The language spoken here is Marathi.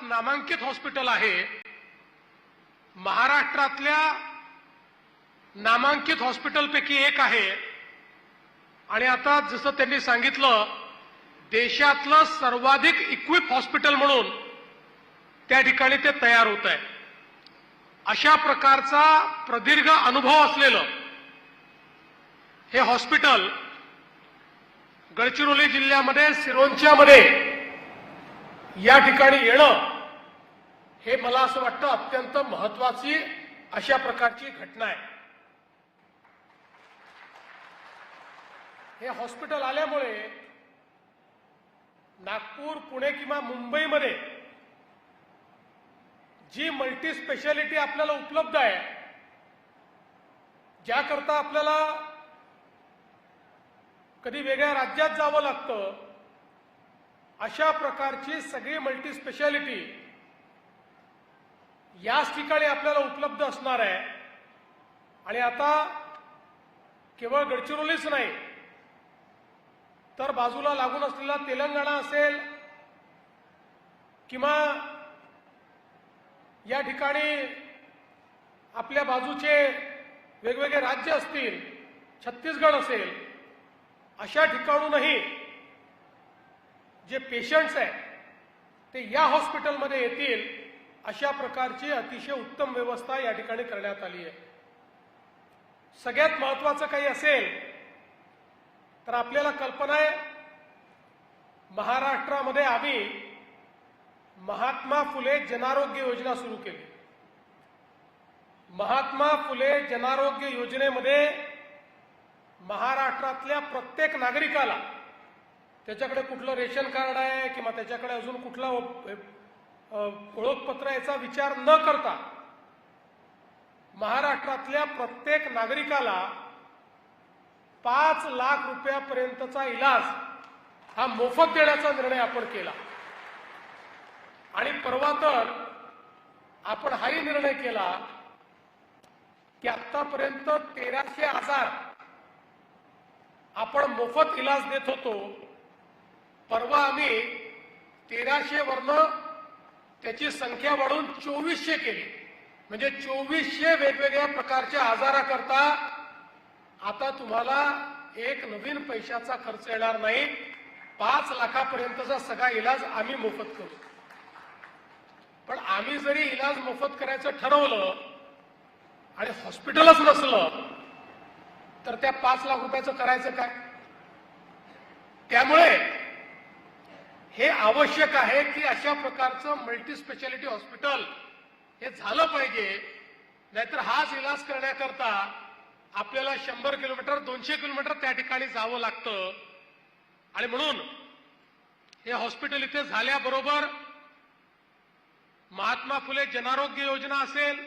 सर्वात नामांकित हॉस्पिटल आहे. महाराष्ट्रातल्या नामांकित हॉस्पिटलपैकी एक आहे. आणि आता जसं त्यांनी सांगितलं देशातलं सर्वाधिक इक्विप हॉस्पिटल म्हणून त्या ठिकाणी ते तयार होत आहे. अशा प्रकारचा प्रदीर्घ अनुभव असलेलं हे हॉस्पिटल गडचिरोली जिल्ह्यामध्ये सिरोंच्यामध्ये या ठिकाणी येणं हे मला असं वाटतं अत्यंत महत्वाची अशा प्रकारची घटना आहे. हे हॉस्पिटल आल्यामुळे नागपूर पुणे किंवा मुंबईमध्ये जी मल्टी स्पेशालिटी आपल्याला उपलब्ध आहे ज्याकरता आपल्याला कधी वेगळ्या राज्यात जावं लागतं अशा प्रकारची सगळी मल्टी स्पेशालिटी याच ठिकाणी आपल्याला उपलब्ध असणार आहे. आणि आता केवळ गडचिरोलीच नाही तर बाजूला लागून असलेला तेलंगणा असेल किंवा या ठिकाणी आपल्या बाजूचे वेगवेगळे राज्य असतील छत्तीसगड असेल अशा ठिकाणूनही जे पेशंट्स आहेत ते या हॉस्पिटलमध्ये येतील. अशा प्रकारची अतिशय उत्तम व्यवस्था या ठिकाणी करण्यात आली आहे. सगळ्यात महत्वाचं काही असेल तर आपल्याला कल्पना आहे महाराष्ट्रामध्ये आम्ही महात्मा फुले जनारोग्य योजना सुरू केली. महात्मा फुले जनारोग्य योजनेमध्ये महाराष्ट्रातल्या प्रत्येक नागरिकाला त्याच्याकडे कुठलं रेशन कार्ड आहे किंवा त्याच्याकडे अजून कुठला ओळखपत्र याचा विचार न करता महाराष्ट्रातल्या प्रत्येक नागरिकाला पाच लाख रुपयापर्यंतचा इलाज हा मोफत देण्याचा निर्णय आपण केला. आणि परवा तर आपण हाही निर्णय केला की आतापर्यंत तेराशे आजार आपण मोफत इलाज देत होतो. परवा आम्ही तेराशे वरनं त्याची संख्या वाढून चोवीसशे केली. म्हणजे चोवीसशे वेगवेगळ्या प्रकारच्या आजाराकरता आता तुम्हाला एक नवीन पैशाचा खर्च येणार नाही. पाच लाखापर्यंतचा सगळा इलाज आम्ही मोफत करू. पण आम्ही जरी इलाज मोफत करायचं ठरवलं आणि हॉस्पिटलच नसलं तर त्या पाच लाख रुपयाचं करायचं काय? त्यामुळे हे आवश्यक आहे की अशा प्रकारचं मल्टी स्पेशालिटी हॉस्पिटल हे झालं पाहिजे. नाहीतर हाच इलाज करण्याकरता आपल्याला शंभर किलोमीटर दोनशे किलोमीटर त्या ठिकाणी जावं लागतं. आणि म्हणून हे हॉस्पिटल इथे झाल्याबरोबर महात्मा फुले जनारोग्य योजना असेल